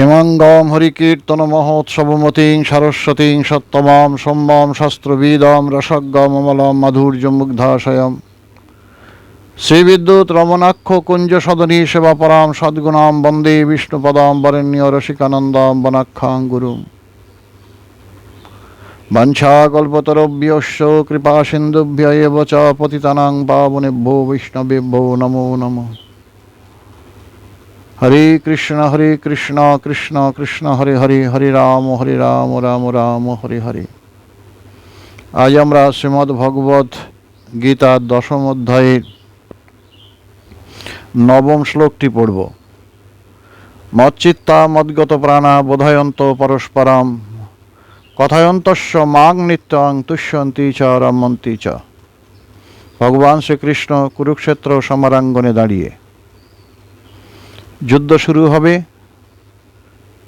হিমাঙ্গম হরিকীর্তন মহোৎসবমতীং সরস্বতীং সত্তমাম সম্যম শাস্ত্রবিদম রসজ্ঞম অমলম মাধুর্য মুগ্ধাশয়ম। শ্রীবিদ্যুৎ রমণাক্ষ কুঞ্জ সদনী সেবাপরাম সদ্গুণাম বন্দে বিষ্ণুপদাম বরেণ্য রসিকানন্দম বনাক্ষাং গুরুম। বঞ্ছাকল্পতরভ্যশ্চ কৃপা সিন্ধুভ্য এব চ পতিতানাং পাবনেভ্যো বৈষ্ণবেভ্যো নমো নমঃ। হরে কৃষ্ণ হরে কৃষ্ণ কৃষ্ণ কৃষ্ণ, হরে হরে হরে রাম হরে রাম রাম রাম, হরে হরে। আজ আমরা শ্রীমদ্ ভগবত গীতার দশম অধ্যায়ের নবম শ্লোকটি পড়ব। মচ্চিত্তা মদ্গত প্রাণা বোধয়ন্ত পরস্পরাম, কথায়ন্তস্য মাং নিত্যং তুষ্যন্তি চ রমন্তি চ। ভগবান শ্রীকৃষ্ণ কুরুক্ষেত্র সমরাঙ্গনে দাঁড়িয়ে। যুদ্ধ শুরু হবে।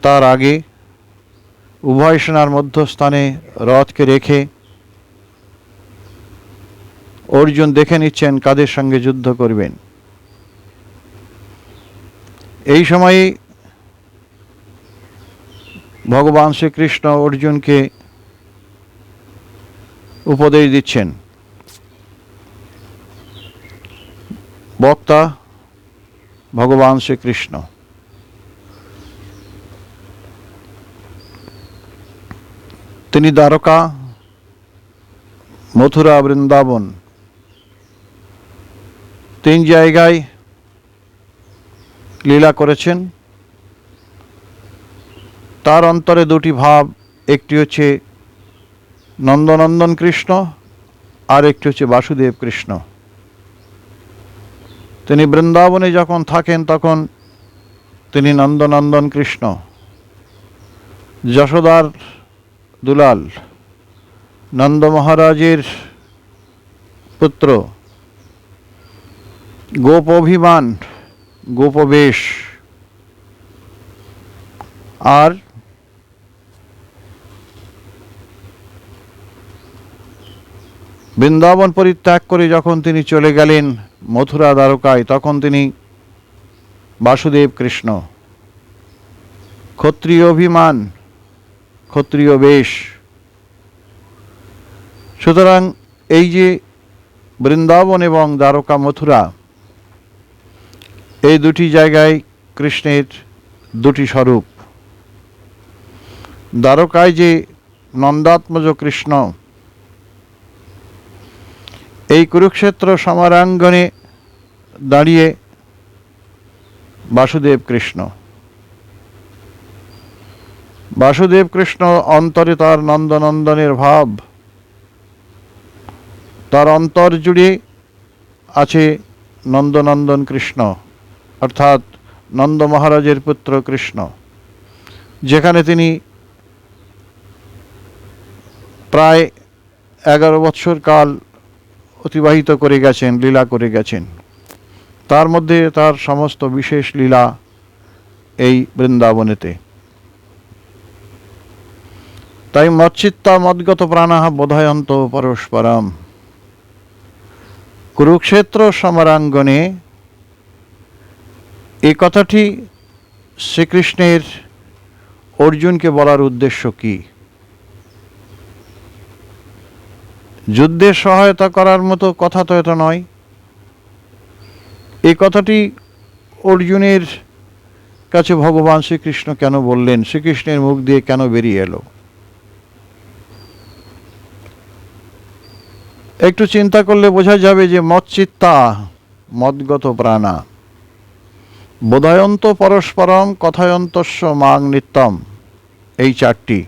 তার আগে উভয় সেনার মধ্যস্থানে রথকে রেখে অর্জুন দেখে নিচ্ছেন কাদের সঙ্গে যুদ্ধ করবেন। এই সময়ে ভগবান শ্রীকৃষ্ণ অর্জুনকে উপদেশ দিচ্ছেন। বক্তা ভগবান শ্রীকৃষ্ণ। তিনি দ্বারকা, মথুরা, বৃন্দাবন, তিন জায়গায় লীলা করেছেন। তার অন্তরে দুটি ভাব, একটি হচ্ছে নন্দনন্দন কৃষ্ণ আর একটি হচ্ছে বাসুদেব কৃষ্ণ। তিনি বৃন্দাবনে যখন থাকেন, তখন তিনি নন্দনন্দন কৃষ্ণ, যশোদার দুলাল, নন্দ মহারাজের পুত্র, গোপ অভিমান গোপবেশ আর বৃন্দাবন পরিত্যাগ করে যখন তিনি চলে গেলেন মথুরা দ্বারকায়, তখন তিনি বাসুদেব কৃষ্ণ। ক্ষত্রিয় অভিমান, ক্ষত্রিয় বেশ। সুতরাং এই যে বৃন্দাবন এবং দ্বারকা মথুরা, এই দুটি জায়গায় কৃষ্ণের দুটি স্বরূপ। দ্বারকায় যে নন্দাত্মজ কৃষ্ণ এই কুরুক্ষেত্র সমরাঙ্গনে দাঁড়িয়ে বাসুদেব কৃষ্ণ। বাসুদেব কৃষ্ণ অন্তরে তার নন্দনন্দনের ভাব, তার অন্তর জুড়ে আছে নন্দনন্দন কৃষ্ণ, অর্থাৎ নন্দ মহারাজের পুত্র কৃষ্ণ, যেখানে তিনি প্রায় এগারো বৎসর কাল অতিবাহিত করে গেছেন, লীলা করে গেছেন। তার মধ্যে তার সমস্ত বিশেষ লীলা এই বৃন্দাবনেতে। তাই মচ্ছিত্তা মদ্গত প্রাণাহ বোধয়ন্ত পরস্পরম। কুরুক্ষেত্র সমরাঙ্গনে এই কথাটি শ্রীকৃষ্ণের অর্জুনকে বলার উদ্দেশ্য কি? যুদ্ধে সহায়তা করার মতো কথা তো এটা নয়। এই কথাটি অর্জুনের কাছে ভগবান শ্রীকৃষ্ণ কেন বললেন? শ্রীকৃষ্ণের মুখ দিয়ে কেন বেরিয়ে এলো? একটু চিন্তা করলে বোঝা যাবে যে মচ্চিত্তা মদগত প্রাণা। বোধয়ন্ত পরস্পরম কথায়ন্তস্য মাং নিত্যম। এই চারটি।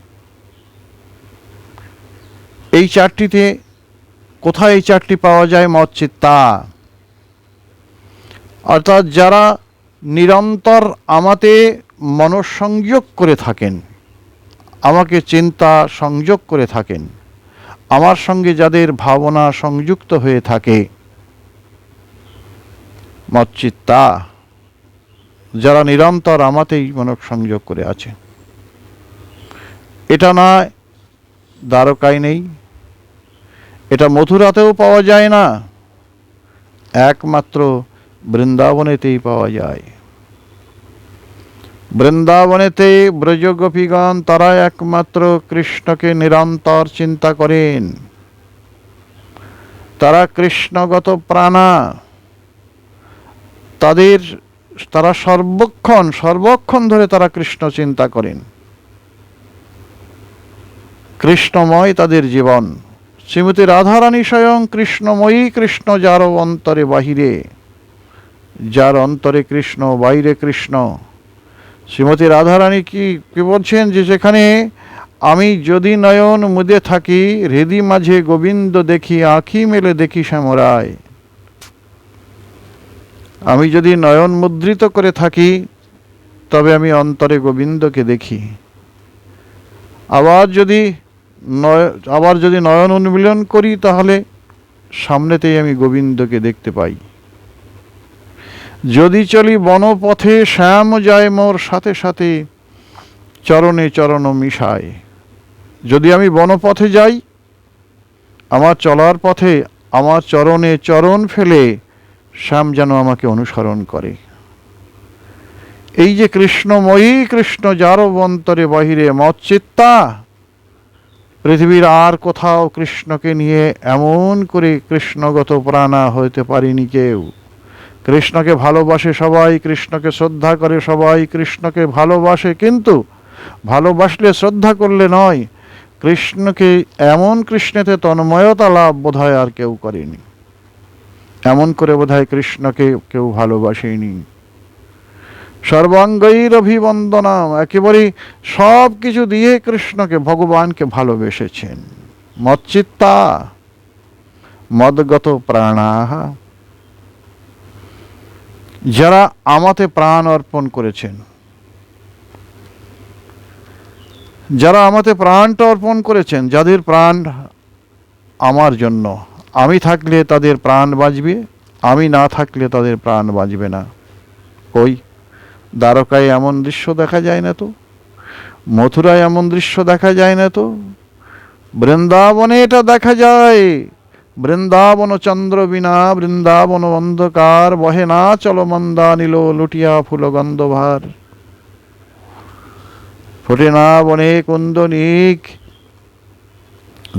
এই চারটিতে কোথায় এই চারটি পাওয়া যায় মচ্চিত্তা অর্থাৎ যারা নিরন্তর আমাতে মনঃসংযোগ করে থাকেন, আমাকে চিন্তা সংযোগ করে থাকেন, আমার সঙ্গে যাদের ভাবনা সংযুক্ত হয়ে থাকে মচ্চিত্তা যারা নিরন্তর আমাতেই মনক সংযোগ করে আছে এটা না দ্বারকায় নেই এটা মথুরাতেও পাওয়া যায় না। একমাত্র বৃন্দাবনেতেই পাওয়া যায়। বৃন্দাবনেতে ব্রজগোপীগণ তারা একমাত্র কৃষ্ণকে নিরন্তর চিন্তা করেন। তারা কৃষ্ণগত প্রাণা। তাদের, তারা সর্বক্ষণ সর্বক্ষণ ধরে তারা কৃষ্ণ চিন্তা করেন। কৃষ্ণময় তাদের জীবন। শ্রীমতী রাধারানী স্বয়ং কৃষ্ণময়ী কৃষ্ণ যার অন্তরে বাহিরে, যার অন্তরে কৃষ্ণ, বাইরে কৃষ্ণ। শ্রীমতী রাধারানী কি কি বলছেন যে সেখানে আমি যদি নয়ন মুদে থাকি, হৃদি মাঝে গোবিন্দ দেখি, আঁখি মেলে দেখি শ্যামরায়। আমি যদি নয়ন মুদ্রিত করে থাকি, তবে আমি অন্তরে গোবিন্দকে দেখি। আবার যদি নয়, আবার যদি নয়ন উন্মিলন করি, তাহলে সামনেতেই আমি গোবিন্দকে দেখতে পাই। যদি চলি বনপথে, শ্যাম যায় মোর সাথে সাথে, চরণে চরণ মিশায়। যদি আমি বনপথে যাই, আমার চলার পথে, আমার চরণে চরণ ফেলে, শ্যাম যেন আমাকে অনুসরণ করে। এই যে কৃষ্ণময়ী, কৃষ্ণ যার অন্তরে বাহিরে মচ্চিত্তা পৃথিবীর আর কোথাও কৃষ্ণকে নিয়ে এমন করে কৃষ্ণগত প্রাণা হইতে পারিনি কেউ। কৃষ্ণকে ভালোবাসে সবাই, কৃষ্ণকে শ্রদ্ধা করে সবাই, কৃষ্ণকে ভালোবাসে কিন্তু ভালোবাসলে শ্রদ্ধা করলে নয়, কৃষ্ণকে এমন কৃষ্ণেতে তন্ময়তা লাভ বোধহয় আর কেউ করেনি। এমন করে বোধহয় কৃষ্ণকে কেউ ভালোবাসেনি। সর্বাঙ্গৈর অভিবন্দনাম একেবারেই সব কিছু দিয়ে কৃষ্ণকে, ভগবানকে ভালোবেসেছেন। মৎচিত্তা মদগত প্রাণাহা। যারা আমাতে প্রাণ অর্পণ করেছেন, যারা আমাতে প্রাণটা অর্পণ করেছেন, যাদের প্রাণ আমার জন্য, আমি থাকলে তাদের প্রাণ বাঁচবে, আমি না থাকলে তাদের প্রাণ বাঁচবে না। ওই দ্বারকায় এমন দৃশ্য দেখা যায় না তো? মথুরায় এমন দৃশ্য দেখা যায় না তো? বৃন্দাবনে এটা দেখা যায়। বৃন্দাবন চন্দ্র বিনা, বৃন্দাবন অন্ধকার, বহে না চল মন্দা, নিল লুটিয়া ফুল গন্ধভার ফোটে না বনে কুন্দনিক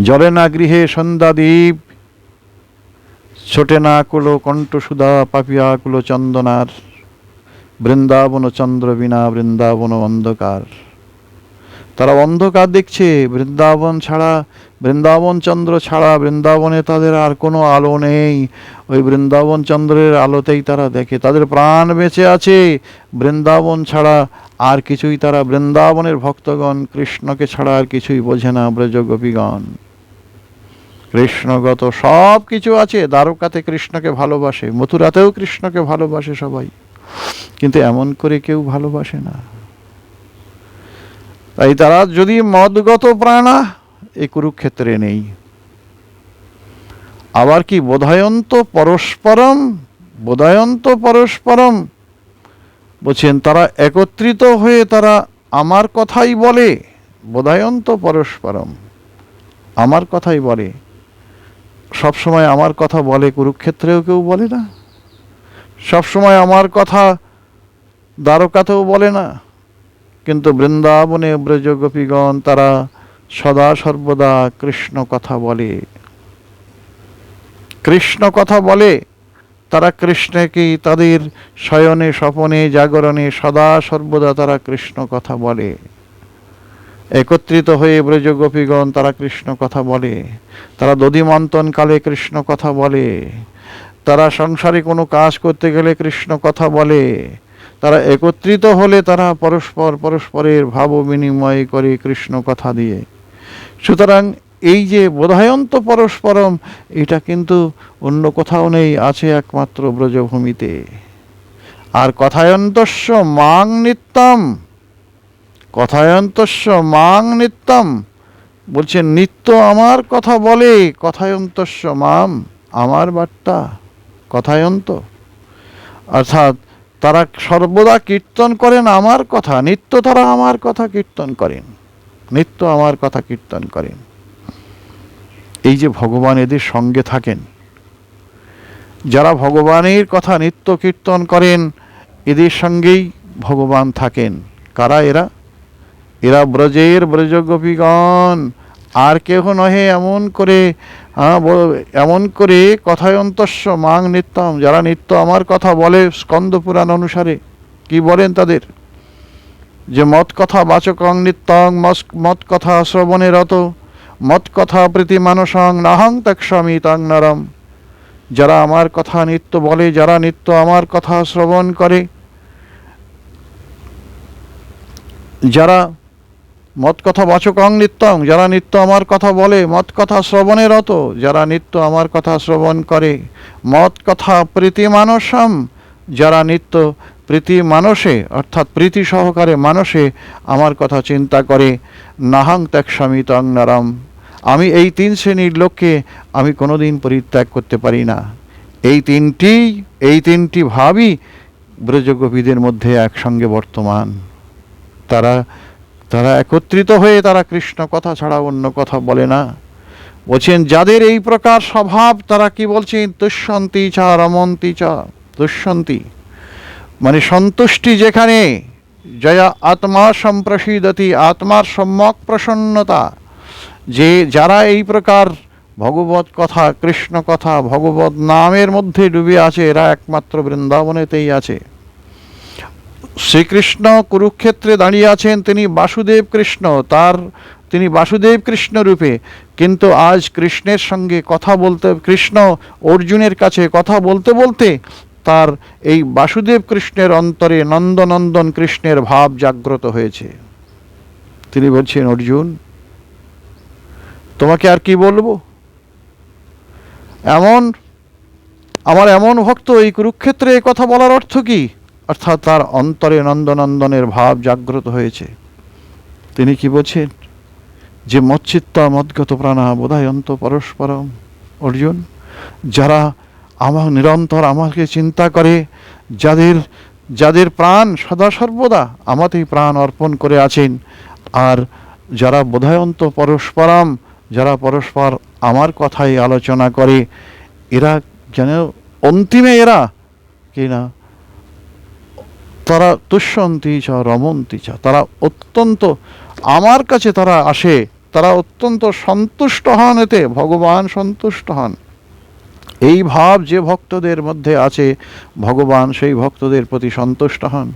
জলে না গৃহে সন্ধ্যাদ্বীপ ছোটে না কুলো কণ্ঠসুধা পাপিয়া কুলো চন্দনার। বৃন্দাবন চন্দ্র বিনা বৃন্দাবন অন্ধকার। তারা অন্ধকার দেখছে, বৃন্দাবন ছাড়া, বৃন্দাবন চন্দ্র ছাড়া, বৃন্দাবনে তাদের আর কোনো আলো নেই। ওই বৃন্দাবন চন্দ্রের আলোতেই তারা দেখে, তাদের প্রাণ বেঁচে আছে। বৃন্দাবন ছাড়া আর কিছুই তারা, বৃন্দাবনের ভক্তগণ কৃষ্ণকে ছাড়া আর কিছুই বোঝে না ব্রজ গোপীগণ কৃষ্ণগত সব কিছু আছে, দ্বারকাতে কৃষ্ণকে ভালোবাসে, মথুরাতেও কৃষ্ণকে ভালোবাসে সবাই। কিন্তু এমন করে কেউ ভালোবাসে না। তাই তারা যদি মদগত প্রাণা এই কুরুক্ষেত্রে নেই। আবার কি বোধায়ন্ত পরস্পরম বোধায়ন্ত পরস্পরম? বলছেন, তারা একত্রিত হয়ে তারা আমার কথাই বলে, বোধায়ন্ত পরস্পরম। আমার কথাই বলে। সবসময় আমার কথা বলে, কুরুক্ষেত্রেও কেউ বলে না। সবসময় আমার কথা দ্বারকাতেও বলে না। কিন্তু বৃন্দাবনে ব্রজ গোপীগণ তারা সদা সর্বদা কৃষ্ণ কথা বলে। কৃষ্ণ কথা বলে, তারা কৃষ্ণকে তাদের শয়নে, স্বপনে, জাগরণে সদা সর্বদা তারা কৃষ্ণ কথা বলে। একত্রিত হয়ে ব্রজ গোপীগণ তারা কৃষ্ণ কথা বলে। তারা দধিমন্তন কালে কৃষ্ণ কথা বলে। তারা সংসারে কোনো কাজ করতে গেলে কৃষ্ণ কথা বলে। তারা একত্রিত হলে তারা পরস্পর পরস্পরের ভাব বিনিময় করে কৃষ্ণ কথা দিয়ে। সুতরাং এই যে বোধায়ন্ত পরস্পরম, এটা কিন্তু অন্য কোথাও নেই, আছে একমাত্র ব্রজভূমিতে। আর কথায়ন্তস্য মাং নিত্যম, কথায়ন্তস্য মাং নিত্যম, বলছে নিত্য আমার কথা বলে, কথায়ন্তস্য মাম, আমার বার্তা। কথায়ন্ত অর্থাৎ তারা সর্বদা কীর্তন করেন আমার কথা, নিত্য তারা আমার কথা কীর্তন করেন, নিত্য আমার কথা কীর্তন করেন। এই যে ভগবান এদের সঙ্গে থাকেন, যারা ভগবানের কথা নিত্য কীর্তন করেন, এদের সঙ্গেই ভগবান থাকেন। কারা এরা? এরা ব্রজের ব্রজ গোপীগণ আর কেহ নহে এমন করে এমন করে কথায় অন্তস্ব, মাং নিত্যম, যারা নিত্য আমার কথা বলে স্কন্দ পুরাণ অনুসারে। কি বলেন তাদের? যে মত কথা বাচকং নিত্যং মত কথা শ্রবণে রত, মত কথা প্রীতি মানসং, নাহং তক্ষ্যামি তাং নরম। যারা আমার কথা নিত্য বলে, যারা নিত্য আমার কথা শ্রবণ করে, যারা মত কথা বাচকং নিত্যং, যারা নিত্য আমার কথা বলে, মত কথা শ্রবণে রত, যারা নিত্য আমার কথা শ্রবণ করে। মত কথা প্রীতি মানসম, যারা নিত্য প্রীতি মানসে, অর্থাৎ প্রীতি সহকারে মানসে আমার কথা চিন্তা করে। নাহাং ত্যাগস্বামী তং নরম। আমি এই তিন শ্রেণির লোককে আমি কোনোদিন পরিত্যাগ করতে পারি না। এই তিনটি এই তিনটি ভাবই ব্রজগোপীদের মধ্যে একসঙ্গে বর্তমান। তারা তারা একত্রিত হয়ে তারা কৃষ্ণ কথা ছাড়া অন্য কথা বলে না। বলছেন, যাদের এই প্রকার স্বভাব, তারা কি বলছেন? দুঃশান্তি চা, রমন্তি চা, দুঃশান্তি। মানে সন্তুষ্টি যেখানে, জয়া আত্মা সম্প্রসিদতি, আত্মার সম্যক প্রসন্নতা। যে যারা এই প্রকার ভগবত কথা, কৃষ্ণ কথা, ভগবত নামের মধ্যে ডুবে আছে, এরা একমাত্র বৃন্দাবনেতেই আছে। শ্রীকৃষ্ণ কুরুক্ষেত্রে দাঁড়িয়ে আছেন তিনি বাসুদেব কৃষ্ণ, তার তিনি বাসুদেব কৃষ্ণ রূপে। কিন্তু আজ কৃষ্ণের সঙ্গে কথা বলতে, কৃষ্ণ অর্জুনের কাছে কথা বলতে বলতে তার এই বাসুদেব কৃষ্ণের অন্তরে নন্দনন্দন কৃষ্ণের ভাব জাগ্রত হয়েছে। তিনি বলছেন, অর্জুন, তোমাকে আর কি বলব? এমন, আমার এমন ভক্ত এই কুরুক্ষেত্রে কথা বলার অর্থ কি? অর্থাৎ তার অন্তরে নন্দনন্দনের ভাব জাগ্রত হয়েছে। তিনি কি বলছেন যে মচ্চিত্তা মদ্গত প্রাণা বোধায়ন্ত পরস্পরম। অর্জুন, যারা আমার নিরন্তর আমাকে চিন্তা করে, যাদের যাদের প্রাণ সদা সর্বদা আমাতেই প্রাণ অর্পণ করে আছেন, আর যারা বোধায়ন্ত পরস্পরম, যারা পরস্পর আমার কথাই আলোচনা করে, এরা যেন অন্তিমে এরা, কি না তারা তুষ্যন্তি চা, রমন্তি চা, তারা অত্যন্ত, আমার কাছে তারা আসে, তারা অত্যন্ত সন্তুষ্ট হন এতে, ভগবান সন্তুষ্ট হন। এই ভাব যে ভক্তদের মধ্যে আছে, ভগবান সেই ভক্তদের প্রতি সন্তুষ্ট হন।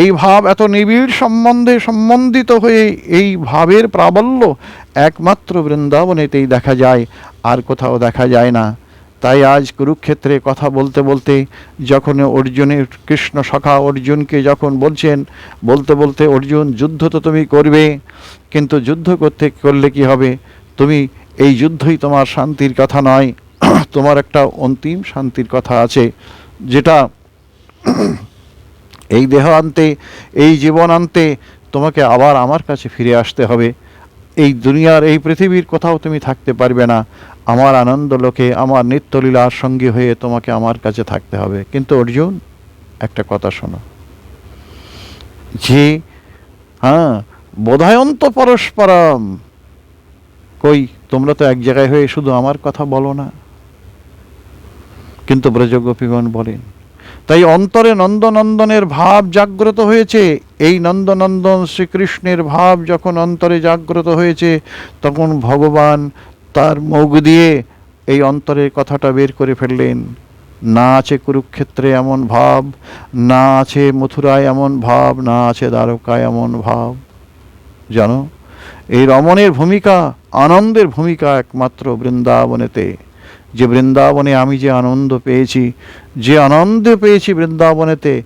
এই ভাব এত নিবিড় সম্বন্ধে সম্বন্ধিত হয়ে এই ভাবের প্রাবল্য একমাত্র বৃন্দাবনেতেই দেখা যায়, আর কোথাও দেখা যায় না। তাই আজ কুরুক্ষেত্রে কথা বলতে বলতে যখন অর্জুনের কৃষ্ণ সখা অর্জুনকে যখন বলছেন, বলতে বলতে অর্জুন, যুদ্ধ তো তুমি করবে, কিন্তু যুদ্ধ করতে করলে কি হবে? তুমি এই যুদ্ধই তোমার শান্তির কথা নয়, তোমার একটা অন্তিম শান্তির কথা আছে, যেটা এই দেহ আনতে, এই জীবন আনতে তোমাকে আবার আমার কাছে ফিরে আসতে হবে। এই দুনিয়ার, এই পৃথিবীর কোথাও তুমি থাকতে পারবে না। আমার আনন্দ লোকে, আমার নিত্যলীলার সঙ্গী হয়ে তোমাকে আমার কাছে থাকতে হবে। কিন্তু অর্জুন, একটা কথা শোনো। যে হ্যাঁ বোধায়ন্ত পরস্পরম। কই, তোমরা তো এক জায়গায় হয়ে শুধু আমার কথা বলো না। কিন্তু ব্রজগোপীগণ বলেন, তাই অন্তরে নন্দনন্দনের ভাব জাগ্রত হয়েছে। এই নন্দনন্দন শ্রীকৃষ্ণের ভাব যখন অন্তরে জাগ্রত হয়েছে, তখন ভগবান তার মুখ দিয়ে এই অন্তরের কথাটা বের করে ফেললেন। না আছে কুরুক্ষেত্রে এমন ভাব, না আছে মথুরায় এমন ভাব, না আছে দ্বারকায় এমন ভাব। জানো, এই রমণের ভূমিকা আনন্দের ভূমিকা একমাত্র বৃন্দাবনেতে। যে বৃন্দাবনে আমি যে আনন্দ পেয়েছি, যে আনন্দ পেয়েছি বৃন্দাবনেতে,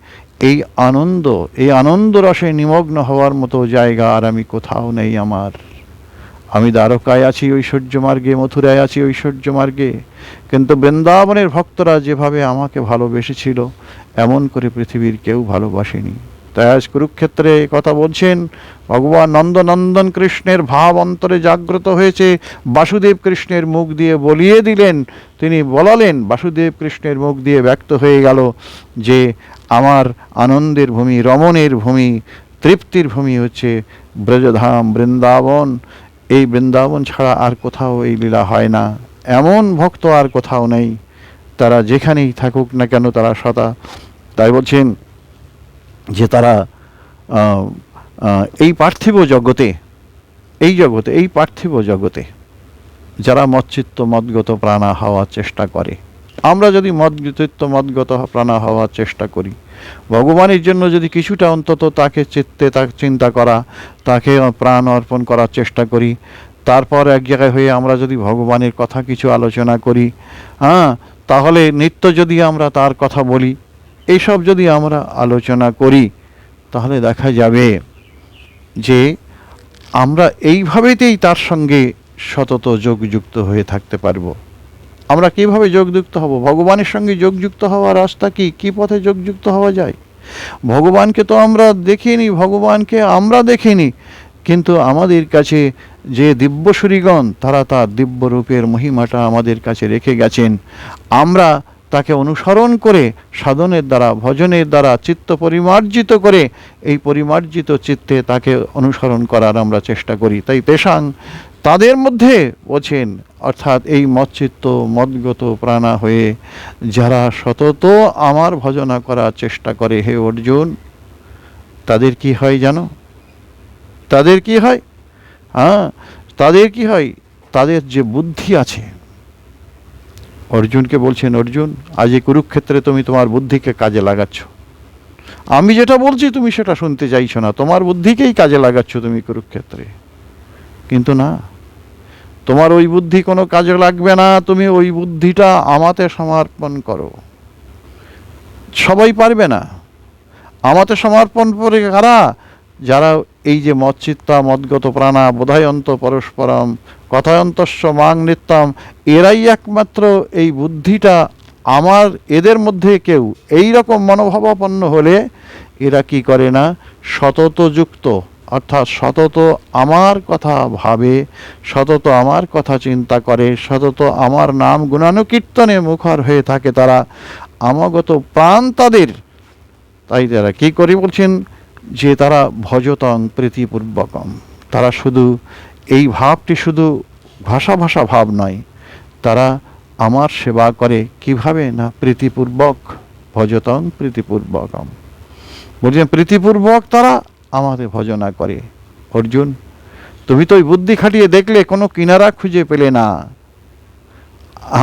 এই আনন্দ এই আনন্দ রসে নিমগ্ন হওয়ার মতো জায়গা আর আমি কোথাও নেই আমার। আমি দ্বারকায় আছি ঐশ্বর্য মার্গে মথুরায় আছি ঐশ্বর্য মার্গে কিন্তু বৃন্দাবনের ভক্তরা যেভাবে আমাকে ভালোবেসেছিল, এমন করে পৃথিবীর কেউ ভালোবাসেনি। তাই আজ কুরুক্ষেত্রে কথা বলছেন ভগবান নন্দনন্দন কৃষ্ণের ভাব অন্তরে জাগ্রত হয়েছে। বাসুদেব কৃষ্ণের মুখ দিয়ে বলিয়ে দিলেন, তিনি বলালেন, বাসুদেব কৃষ্ণের মুখ দিয়ে ব্যক্ত হয়ে গেল যে আমার আনন্দের ভূমি, রমণের ভূমি, তৃপ্তির ভূমি হচ্ছে ব্রজধাম বৃন্দাবন। এই বৃন্দাবন ছাড়া আর কোথাও এই লীলা হয় না। এমন ভক্ত আর কোথাও নেই। তারা যেখানেই থাকুক না কেন তারা সদা। তাই বলছেন যে তারা এই পার্থিব জগতে, এই জগতে, এই পার্থিব জগতে যারা মৎচিত্ত মদগত প্রাণা হওয়ার চেষ্টা করে আমরা যদি মদচিত্ত মদগত প্রাণা হওয়ার চেষ্টা করি, ভগবানের জন্য যদি কিছুটা অন্তত তাকে চিত্তে তাকে চিন্তা করা, তাকে প্রাণ অর্পণ করার চেষ্টা করি, তারপর এক জায়গায় হয়ে আমরা যদি ভগবানের কথা কিছু আলোচনা করি হ্যাঁ তাহলে নিত্য যদি আমরা তার কথা বলি এইসব যদি আমরা আলোচনা করি, তাহলে দেখা যাবে যে আমরা এইভাবেতেই তার সঙ্গে সতত যোগযুক্ত হয়ে থাকতে পারব। আমরা কীভাবে যোগযুক্ত হব? ভগবানের সঙ্গে যোগযুক্ত হওয়ার রাস্তা কি? কি পথে যোগযুক্ত হওয়া যায়? ভগবানকে তো আমরা দেখিনি, ভগবানকে আমরা দেখিনি। কিন্তু আমাদের কাছে যে দিব্যসুরীগণ, তারা তার দিব্য রূপের মহিমাটা আমাদের কাছে রেখে গেছেন। আমরা তাকে অনুসরণ করে সাধনের দ্বারা, ভজনের দ্বারা, চিত্ত পরিমার্জিত করে এই পরিমার্জিত চিত্তে তাকে অনুসরণ করার আমরা চেষ্টা করি। তাই তেসাং তাদের মধ্যে বলছেন অর্থাৎ এই মচ্চিত্ত মদগত প্রাণা হয়ে যারা সতত আমার ভজনা করার চেষ্টা করে, হে অর্জুন, তাদের কি হয় জানো? তাদের কি হয়? হ্যাঁ তাদের কি হয়? তাদের যে বুদ্ধি আছে। অর্জুনকে বলছেন, অর্জুন, আজ এই কুরুক্ষেত্রে তুমি তোমার বুদ্ধিকে কাজে লাগাচ্ছ। আমি যেটা বলছি, তুমি সেটা শুনতে চাইছো না। তোমার বুদ্ধিকেই কাজে লাগাচ্ছ তুমি কুরুক্ষেত্রে। কিন্তু না তোমার ওই বুদ্ধি কোনো কাজে লাগবে না, তুমি ওই বুদ্ধিটা আমাতে সমর্পণ করো। সবাই পারবে না। আমাতে সমর্পণ করে কারা? যারা এই যে মচ্চিত্তা, মদগত প্রাণা, বোধায়ন্ত পরস্পরম, কথায়ন্তস্য মাং নিত্যম, এরাই একমাত্র এই বুদ্ধিটা আমার, এদের মধ্যে কেউ। এই রকম মনোভাবাপন্ন হলে এরা কি করে না? সতত যুক্ত অর্থাৎ সতত আমার কথা ভাবে, সতত আমার কথা চিন্তা করে, সতত আমার নাম গুণানুকীর্তনে মুখর হয়ে থাকে তারা। আমাগত প্রাণ তাদের। তাই তারা কী করে বলছেন? যে তারা ভজতং প্রীতিপূর্বকম। তারা শুধু এই ভাবটি শুধু ভাষা ভাষা ভাব নয়, তারা আমার সেবা করে কীভাবে না? প্রীতিপূর্বক, ভজতং প্রীতিপূর্বকম। বলছেন, প্রীতিপূর্বক তারা আমাদের ভজনা করে। অর্জুন, তুমি তো ওই বুদ্ধি খাটিয়ে দেখলে কোনো কিনারা খুঁজে পেলে না।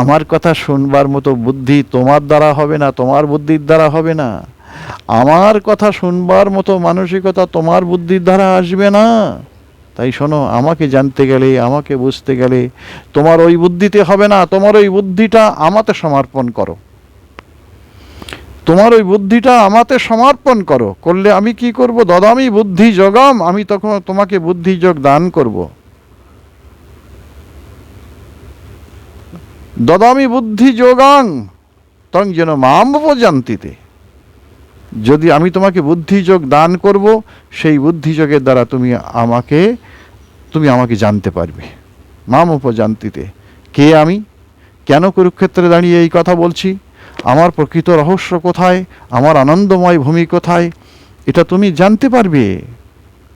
আমার কথা শুনবার মতো বুদ্ধি তোমার দ্বারা হবে না, তোমার বুদ্ধির দ্বারা হবে না। আমার কথা শুনবার মতো মানসিকতা তোমার বুদ্ধির দ্বারা আসবে না। তাই শোনো, আমাকে জানতে গেলে, আমাকে বুঝতে গেলে তোমার ওই বুদ্ধিতে হবে না, তোমার ওই বুদ্ধিটা আমাতে সমর্পণ করো। তোমার ওই বুদ্ধিটা আমাতে সমর্পণ করো। করলে আমি কি করব? দদামি বুদ্ধি যোগম আমি তখন তোমাকে বুদ্ধি যোগ দান করব। দদামি বুদ্ধি যোগাং তং যেন মাম উপজান্তিতে যদি আমি তোমাকে বুদ্ধিযোগ দান করব, সেই বুদ্ধিযোগের দ্বারা তুমি আমাকে তুমি আমাকে জানতে পারবে। মাম উপজান্তিতে কে আমি? কেন কুরুক্ষেত্রে দাঁড়িয়ে এই কথা বলছি? আমার প্রকৃত রহস্য কোথায়? আমার আনন্দময় ভূমি কোথায়? এটা তুমি জানতে পারবে।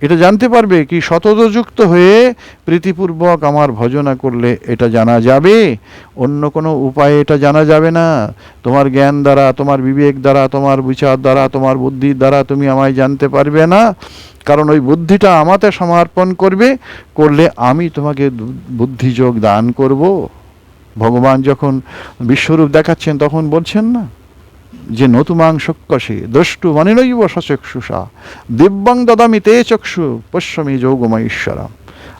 এটা জানতে পারবে কি শতযুক্ত হয়ে প্রীতিপূর্বক আমার ভজনা করলে এটা জানা যাবে। অন্য কোনো উপায়ে এটা জানা যাবে না। তোমার জ্ঞান দ্বারা, তোমার বিবেক দ্বারা, তোমার বিচার দ্বারা, তোমার বুদ্ধির দ্বারা তুমি আমায় জানতে পারবে না। কারণ ওই বুদ্ধিটা আমাতে সমর্পণ করবে, করলে আমি তোমাকে বুদ্ধিযোগ দান করব। ভগবান যখন বিশ্বরূপ দেখাচ্ছেন, তখন বলছেন না যে নতুমাং সক্কসে দ্রষ্টু মানে নৈব সচক্ষুষা, দিব্যাং দদামি তে চক্ষু পশ্যমি যোগমা ঈশ্বরাম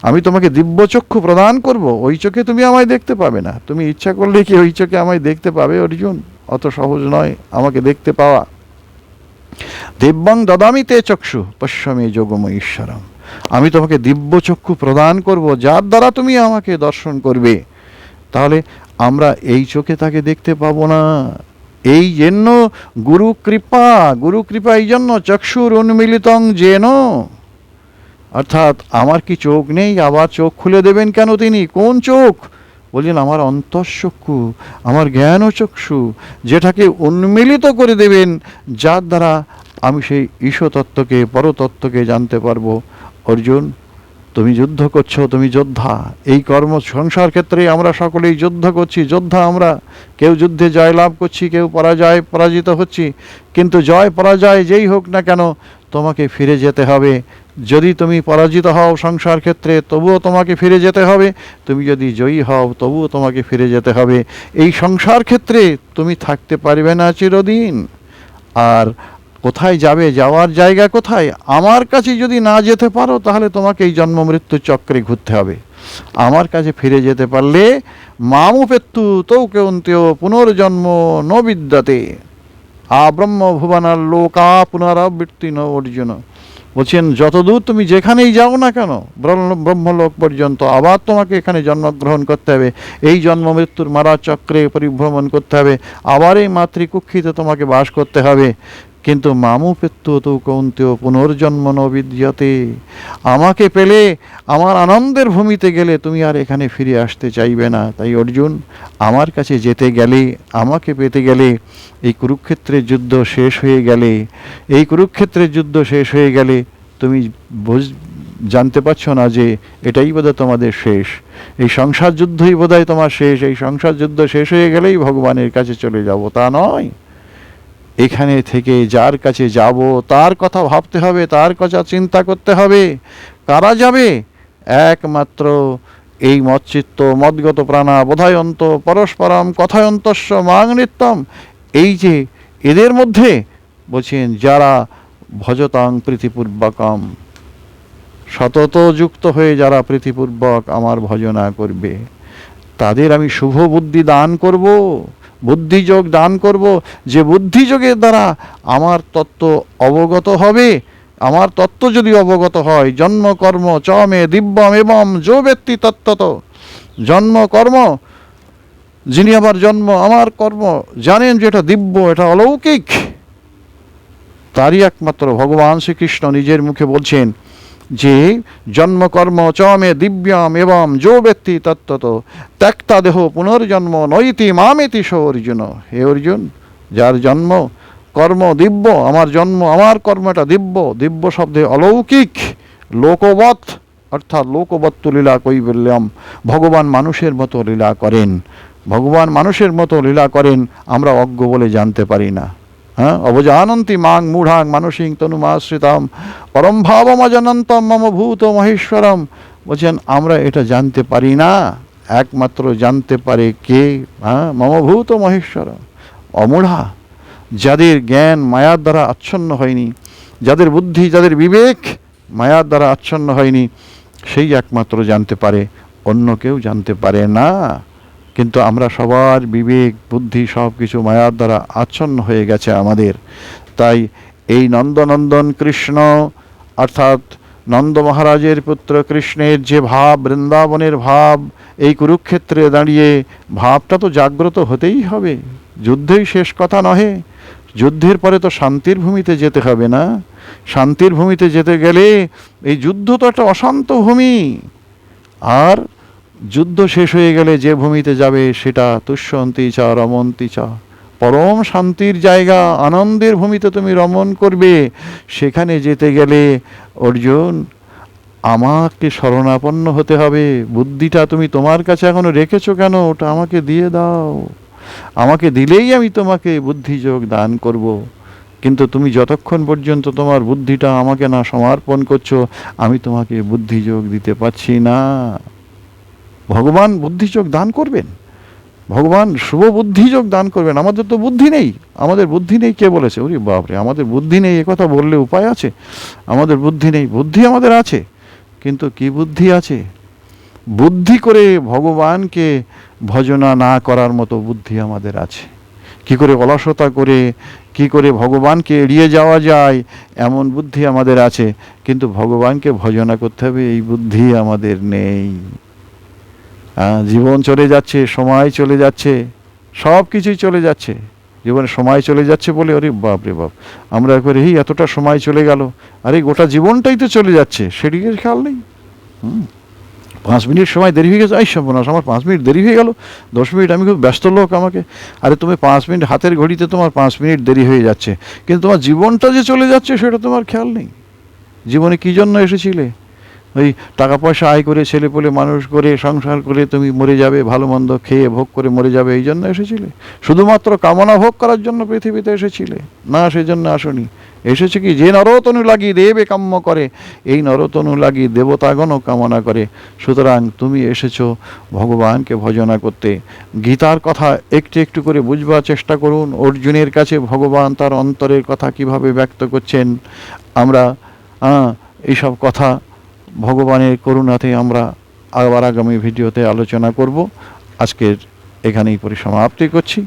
আমি তোমাকে দিব্য চক্ষু প্রদান করব, ওই চোখে তুমি আমায় দেখতে পাবে না। তুমি ইচ্ছা করলে কি ওই চোখে আমায় দেখতে পাবে, অর্জুন? অত সহজ নয় আমাকে দেখতে পাওয়া। দিব্যাং দদামি তে চক্ষু পশ্যমি যোগম ঈশ্বরম আমি তোমাকে দিব্য চক্ষু প্রদান করব, যার দ্বারা তুমি আমাকে দর্শন করবে। তাহলে আমরা এই চোখে তাকে দেখতে পাবো না। এই জন্য গুরু কৃপা গুরু কৃপা এই জন্য চক্ষুর উন্মিলিতং যেন। অর্থাৎ আমার কি চোখ নেই? আবার চোখ খুলে দেবেন কেন তিনি? কোন চোখ? বললেন আমার অন্তঃচক্ষু, আমার জ্ঞান ও চক্ষু যেটাকে উন্মিলিত করে দেবেন, যার দ্বারা আমি সেই ঈশ্বতত্ত্বকে পরতত্ত্বকে জানতে পারব। অর্জুন তুমি যুদ্ধ করছ, তুমি যোদ্ধা। এই কর্ম সংসার ক্ষেত্রে আমরা সকলেই যুদ্ধ করছি, যোদ্ধা আমরা। কেউ যুদ্ধে জয় লাভ করছি, কেউ পরাজয়, পরাজিত হচ্ছি। কিন্তু জয়, পরাজয় যেই হোক না কেন, তোমাকে ফিরে যেতে হবে। যদি তুমি পরাজিত হও সংসার ক্ষেত্রে, তবুও তোমাকে ফিরে যেতে হবে। তুমি যদি জয়ী হও, তবুও তোমাকে ফিরে যেতে হবে। এই সংসার ক্ষেত্রে তুমি থাকতে পারবে না চিরদিন। আর কোথায় যাবে, যাওয়ার জায়গা কোথায়? আমার কাছে যদি না যেতে পারো, তাহলে তোমাকে এই জন্ম মৃত্যু চক্রে ঘুরতে হবে। আমার কাছে ফিরে যেতে পারলে মামু পেত্তু তৌকে অন্ত্য পুনর্জন্ম ন বিদ্যাতে আ ব্রহ্ম ভুবনার লোকা পুনরাবৃত্তি ন অর্জুন। বলছেন, যতদূর তুমি যেখানেই যাও না কেন ব্রহ্মলোক পর্যন্ত আবার তোমাকে এখানে জন্মগ্রহণ করতে হবে। এই জন্ম মৃত্যুর মারা চক্রে পরিভ্রমণ করতে হবে। আবার এই মাতৃকুক্ষিতে তোমাকে বাস করতে হবে। কিন্তু মামু পেত্তু কৌন্তেও পুনর্জন্ম নবিদ্যতে আমাকে পেলে আমার আনন্দের ভূমিতে গেলে তুমি আর এখানে ফিরে আসতে চাইবে না। তাই অর্জুন, আমার কাছে যেতে গেলে, আমাকে পেতে গেলে এই কুরুক্ষেত্রের যুদ্ধ শেষ হয়ে গেলে, এই কুরুক্ষেত্রের যুদ্ধ শেষ হয়ে গেলে তুমি বুঝ, জানতে পারছ না যে এটাই বোধহয় তোমাদের শেষ। এই সংসার যুদ্ধই বোধহয় তোমার শেষ। এই সংসার যুদ্ধ শেষ হয়ে গেলেই ভগবানের কাছে চলে যাব। তা নয়। এখানে থেকে যার কাছে যাব, তার কথা ভাবতে হবে, তার কথা চিন্তা করতে হবে। কারা যাবে? একমাত্র এই মচ্চিত্ত মদগত প্রাণা, বোধায়ন্ত, পরস্পরম, কথায়ন্তস্য মাং নিত্যম এই যে এদের মধ্যে, বলছেন, যারা ভজতাং প্রীতিপূর্বকম। সতত যুক্ত হয়ে যারা প্রীতিপূর্বক আমার ভজনা করবে, তাদের আমি শুভ বুদ্ধি দান করব। বুদ্ধিযোগ দান করব, যে বুদ্ধিযোগের দ্বারা আমার তত্ত্ব অবগত হবে। আমার তত্ত্ব যদি অবগত হয় জন্ম কর্ম চমে দিব্যম এবং যো ব্যক্তি তত্ত্বত। জন্ম কর্ম যিনি আমার জন্ম, আমার কর্ম, জানেন যে এটা দিব্য, এটা অলৌকিক। তারই একমাত্র ভগবান শ্রীকৃষ্ণ নিজের মুখে বলছেন যে জন্মকর্ম চমে দিব্যাম এবং যো ব্যক্তি তত্ত্বত, ত্যক্তা দেহ পুনর্জন্ম নৈতি মামেতি স অর্জুন। হে অর্জুন, যার জন্ম কর্ম দিব্য, আমার জন্ম আমার কর্ম এটা দিব্য। দিব্য শব্দে অলৌকিক, লোকবৎ, অর্থাৎ লোকবত্ত লীলা কই কৈবল্যম ভগবান মানুষের মতো লীলা করেন। ভগবান মানুষের মতো লীলা করেন, আমরা অজ্ঞ বলে জানতে পারি না। হ্যাঁ? অবজানন্তি মাং মূঢ়াং মানসিং তনুমাশ্রিতাম। পরম ভাবমজনন্তম মম ভূত মহেশ্বরম। বলছেন, আমরা এটা জানতে পারি না। একমাত্র জানতে পারে কে? হ্যাঁ? মম ভূত মহেশ্বর অমূঢ়া। যাদের জ্ঞান মায়ার দ্বারা আচ্ছন্ন হয়নি, যাদের বুদ্ধি, যাদের বিবেক মায়ার দ্বারা আচ্ছন্ন হয়নি, সেই একমাত্র জানতে পারে, অন্য কেউ জানতে পারে না। কিন্তু আমরা সবার বিবেক, বুদ্ধি সব কিছু মায়ার দ্বারা আচ্ছন্ন হয়ে গেছে আমাদের। তাই এই নন্দনন্দন কৃষ্ণ, অর্থাৎ নন্দ মহারাজের পুত্র কৃষ্ণের যে ভাব, বৃন্দাবনের ভাব, এই কুরুক্ষেত্রে দাঁড়িয়ে ভাবটা তো জাগ্রত হতেই হবে। যুদ্ধেই শেষ কথা নহে। যুদ্ধের পরে তো শান্তির ভূমিতে যেতে হবে না। শান্তির ভূমিতে যেতে গেলে এই যুদ্ধ তো একটা অশান্ত ভূমি। আর যুদ্ধ শেষ হয়ে গেলে যে ভূমিতে যাবে সেটা তুষ্যন্তি চা, রমন্তি চা। পরম শান্তির জায়গা, আনন্দের ভূমিতে তুমি রমণ করবে। সেখানে যেতে গেলে অর্জুন, আমাকে শরণাপন্ন হতে হবে। বুদ্ধিটা তুমি তোমার কাছে এখনও রেখেছো কেন? ওটা আমাকে দিয়ে দাও। আমাকে দিলেই আমি তোমাকে বুদ্ধিযোগ দান করব। কিন্তু তুমি যতক্ষণ পর্যন্ত তোমার বুদ্ধিটা আমাকে না সমর্পণ করছ, আমি তোমাকে বুদ্ধিযোগ দিতে পারছি না। ভগবান বুদ্ধিযোগ দান করবেন। ভগবান শুভ বুদ্ধিযোগ দান করবেন। আমাদের তো বুদ্ধি নেই। আমাদের বুদ্ধি নেই কে বলেছে? ওরে বাপরে, আমাদের বুদ্ধি নেই কথা বললে উপায় আছে। আমাদের বুদ্ধি নেই, বুদ্ধি আমাদের আছে। কিন্তু কি বুদ্ধি আছে? বুদ্ধি করে ভগবানকে ভজনা না করার মতো বুদ্ধি আমাদের আছে। কি করে অলসতা করে, কি করে ভগবানকে এড়িয়ে যাওয়া যায়, এমন বুদ্ধি আমাদের আছে। কিন্তু ভগবানকে ভজনা করতে হবে, এই বুদ্ধি আমাদের নেই। জীবন চলে যাচ্ছে, সময় চলে যাচ্ছে, সব কিছুই চলে যাচ্ছে। জীবনে সময় চলে যাচ্ছে বলে আরে বাপ রে বাপ, আমরা একবার, এই এতটা সময় চলে গেল, আরে গোটা জীবনটাই তো চলে যাচ্ছে, সেদিকে খেয়াল নেই। হুম, পাঁচ মিনিট সময় দেরি হয়ে গেছে এই সর্বনাশ, আমার পাঁচ মিনিট দেরি হয়ে গেল, দশ মিনিট আমি খুব ব্যস্ত লোক আমাকে, আরে তুমি পাঁচ মিনিট, হাতের ঘড়িতে তোমার পাঁচ মিনিট দেরি হয়ে যাচ্ছে, কিন্তু তোমার জীবনটা যে চলে যাচ্ছে, সেটা তোমার খেয়াল নেই। জীবনে কী জন্য এসেছিলে? ওই টাকা পয়সা আয় করে ছেলে পেলে মানুষ করে, সংসার করে তুমি মরে যাবে, ভালো মন্দ খেয়ে ভোগ করে মরে যাবে, এই জন্য এসেছিলে। শুধুমাত্র কামনা ভোগ করার জন্য পৃথিবীতে এসেছিলে। না, সেজন্য আসনি। এসেছে কি? যে নরতনু লাগি দেবে কাম্য করে, এই নরতনু লাগি দেবতাগণও কামনা করে। সুতরাং তুমি এসেছ ভগবানকে ভজনা করতে। গীতার কথা একটু একটু করে বুঝবার চেষ্টা করুন। অর্জুনের কাছে ভগবান তার অন্তরের কথা কীভাবে ব্যক্ত করছেন? আমরা এইসব কথা ভগবানের করুণাতে আমরা আবার আগামী ভিডিওতে আলোচনা করব। আজকের এখানেই পরিসমাপ্তি করছি।